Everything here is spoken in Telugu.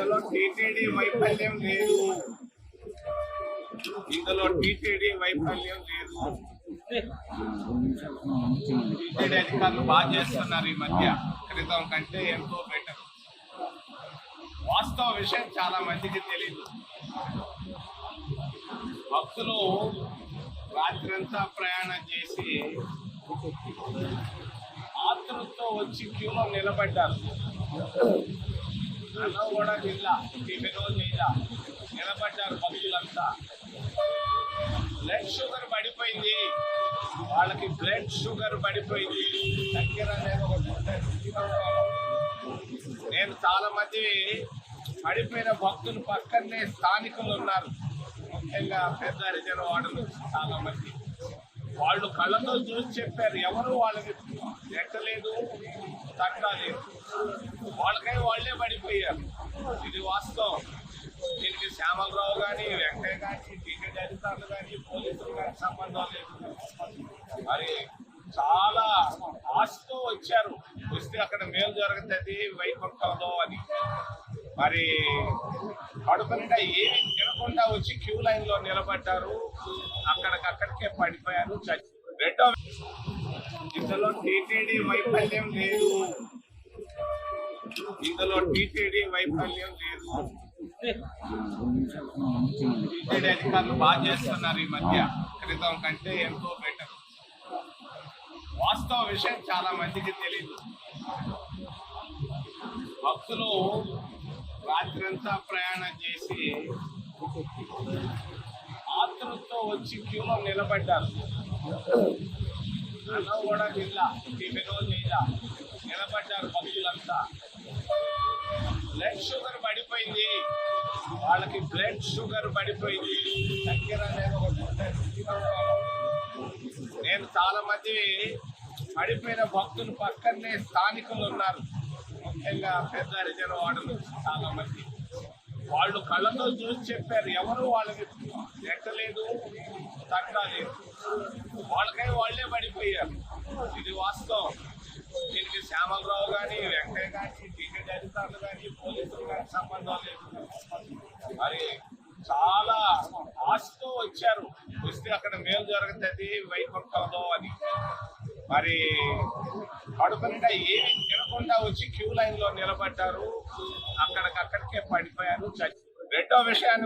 ఇందులో టీటీడీ వైఫల్యం లేదు. ఇందులో టీటీడీ వైఫల్యం లేదు. టీటీడీ అధికారులు బాగా చేస్తున్నారు ఈ మధ్య. క్రితం కంటే ఎంతో బెటర్ వాస్తవ విషయం చాలా మందికి తెలియదు భక్తులు రాత్రంతా ప్రయాణం చేసి ఆతృతో వచ్చి క్యూలో నిలబడ్డారు. అన్నం కూడా జిల్లా టిఫిన్ జిల్లా నిలబడ్డారు భక్తులంతా బ్లడ్ షుగర్ పడిపోయింది. వాళ్ళకి బ్లడ్ షుగర్ పడిపోయింది. దగ్గర నేను చాలా మంది పడిపోయిన భక్తులు పక్కనే స్థానికులు ఉన్నారు. ముఖ్యంగా పెద్ద హరిజన వాడలు చాలా మంది. వాళ్ళు కళ్ళతో చూసి చెప్పారు ఎవరు వాళ్ళకి ఎక్కలేదు తగ్గలేదు వాళ్ళకై వాళ్ళే పడిపోయారు. ఇది వాస్తవం. దీనికి శ్యామలరావు కానీ వెంకయ్య కానీ టీకెట్ అధికారులు కానీ పోలీసులు కానీ సంబంధం లేదు. మరి చాలా ఆశతో వచ్చారు. వస్తే అక్కడ మేలు జరుగుతుంది వైకుంఠంలో అని. మరి కడుపు ఏమి తినకుండా వచ్చి క్యూ లైన్లో నిలబడ్డారు. అక్కడికక్కడికే పడిపోయారు. రెండో ఇందులో టీటీడీ వైఫల్యం లేదు. ఇందులో టీటీడీ వైఫల్యం లేదు. టీటీడీ అధికారులు బాగా చేస్తున్నారు ఈ మధ్య. క్రితం కంటే ఎంతో బెటర్ వాస్తవ విషయం చాలా మందికి తెలియదు భక్తులు రాత్రంతా ప్రయాణం చేసి ఆతృతో వచ్చి క్యూలో నిలబడ్డారు. అన్న కూడా జిల్లా టిఫిన్ జిల్లా నిలబడ్డారు భక్తులంతా. బ్లడ్ షుగర్ పడిపోయింది. వాళ్ళకి బ్లడ్ షుగర్ పడిపోయింది. దగ్గర నేను చాలా మంది పడిపోయిన భక్తులు పక్కనే స్థానికులు ఉన్నారు. ముఖ్యంగా పెద్ద రిజర్వ్ వాడలు చాలా మంది వాళ్ళు కళ్ళతో చూసి చెప్పారు ఎవరు వాళ్ళకి ఎక్కలేదు తగ్గలేదు వాళ్ళకై వాళ్ళే పడిపోయారు. ఇది వాస్తవం. దీనికి శ్యామలరావు కానీ వెంకయ్య కానీ టీకెట్ అధికారులు కానీ పోలీసులు కానీ సంబంధం లేదు. మరి చాలా ఆశతో వచ్చారు. వస్తే అక్కడ మేలు జరుగుతుంది వైకుంఠంలో అని. మరి కడుపు ఏమి తినకుండా వచ్చి క్యూ లైన్లో నిలబడ్డారు. అక్కడికక్కడికే పడిపోయారు. చచ్చి రెండో విషయాన్ని